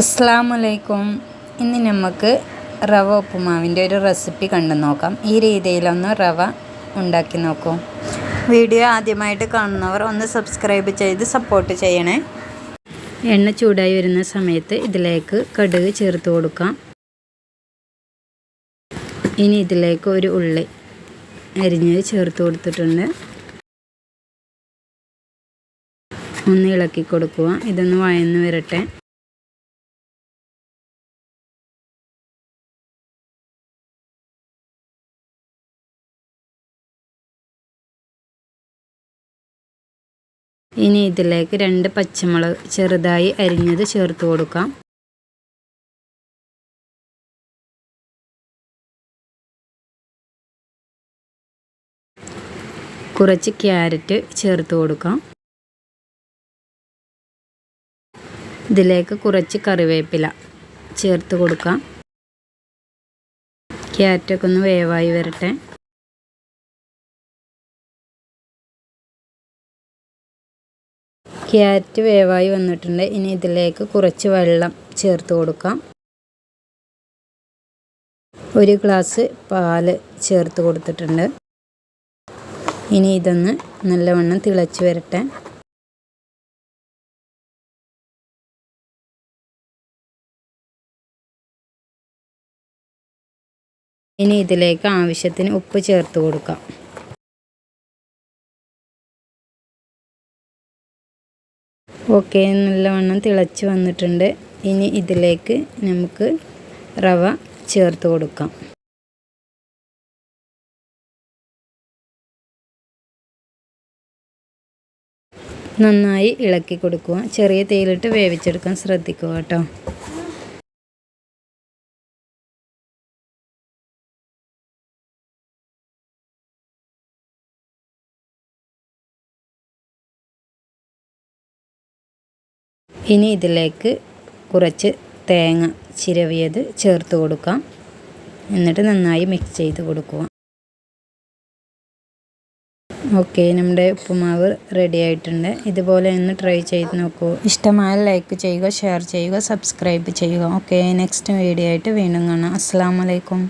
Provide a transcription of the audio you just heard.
അസ്സാമലൈക്കും ഇന്ന് നമുക്ക് റവ ഉപ്പുമാവിന്റെ ഒരു റെസിപ്പി കണ്ടു നോക്കാം. ഈ രീതിയിലൊന്ന് റവ ഉണ്ടാക്കി നോക്കൂ. വീഡിയോ ആദ്യമായിട്ട് കാണുന്നവർ ഒന്ന് സബ്സ്ക്രൈബ് ചെയ്ത് സപ്പോർട്ട് ചെയ്യണേ. എണ്ണ ചൂടായി വരുന്ന സമയത്ത് ഇതിലേക്ക് കടുക് ചേർത്ത് കൊടുക്കാം. ഇനി ഇതിലേക്ക് ഒരു ഉള്ളി അരിഞ്ഞത് ചേർത്ത് കൊടുത്തിട്ടുണ്ട്. ഒന്ന് ഇളക്കി കൊടുക്കുക. ഇതൊന്ന് വഴന്ന് വരട്ടെ. ഇനി ഇതിലേക്ക് രണ്ട് പച്ചമുളക് ചെറുതായി അരിഞ്ഞത് ചേർത്ത് കൊടുക്കാം. കുറച്ച് ക്യാരറ്റ് ചേർത്ത് കൊടുക്കാം. ഇതിലേക്ക് കുറച്ച് കറിവേപ്പില ചേർത്ത് കൊടുക്കാം. ക്യാരറ്റൊക്കെ ഒന്ന് വേവായി വരട്ടെ. ക്യാരറ്റ് വേവായി വന്നിട്ടുണ്ട്. ഇനി ഇതിലേക്ക് കുറച്ച് വെള്ളം ചേർത്ത് കൊടുക്കാം. ഒരു ഗ്ലാസ് പാൽ ചേർത്ത് കൊടുത്തിട്ടുണ്ട്. ഇനി ഇതൊന്ന് നല്ലവണ്ണം തിളച്ച് വരട്ടെ. ഇനി ഇതിലേക്ക് ആവശ്യത്തിന് ഉപ്പ് ചേർത്ത് കൊടുക്കാം. ഓക്കെ നല്ലവണ്ണം തിളച്ച് വന്നിട്ടുണ്ട്. ഇനി ഇതിലേക്ക് നമുക്ക് റവ ചേർത്ത് കൊടുക്കാം. നന്നായി ഇളക്കി കൊടുക്കുക. ചെറിയ തേയിലിട്ട് വേവിച്ചെടുക്കാൻ ശ്രദ്ധിക്കുക കേട്ടോ. ഇനി ഇതിലേക്ക് കുറച്ച് തേങ്ങ ചിരവിയത് ചേർത്ത് കൊടുക്കാം. എന്നിട്ട് നന്നായി മിക്സ് ചെയ്ത് കൊടുക്കുക. ഓക്കെ നമ്മുടെ ഉപ്പുമാവ് റെഡി ആയിട്ടുണ്ട്. ഇതുപോലെ ഒന്ന് ട്രൈ ചെയ്ത് നോക്കൂ. ഇഷ്ടമായ ലൈക്ക് ചെയ്യുക ഷെയർ ചെയ്യുക സബ്സ്ക്രൈബ് ചെയ്യുക. ഓക്കെ നെക്സ്റ്റ് വീഡിയോ ആയിട്ട് വീണ്ടും കാണാം. അസ്സാം വലൈക്കും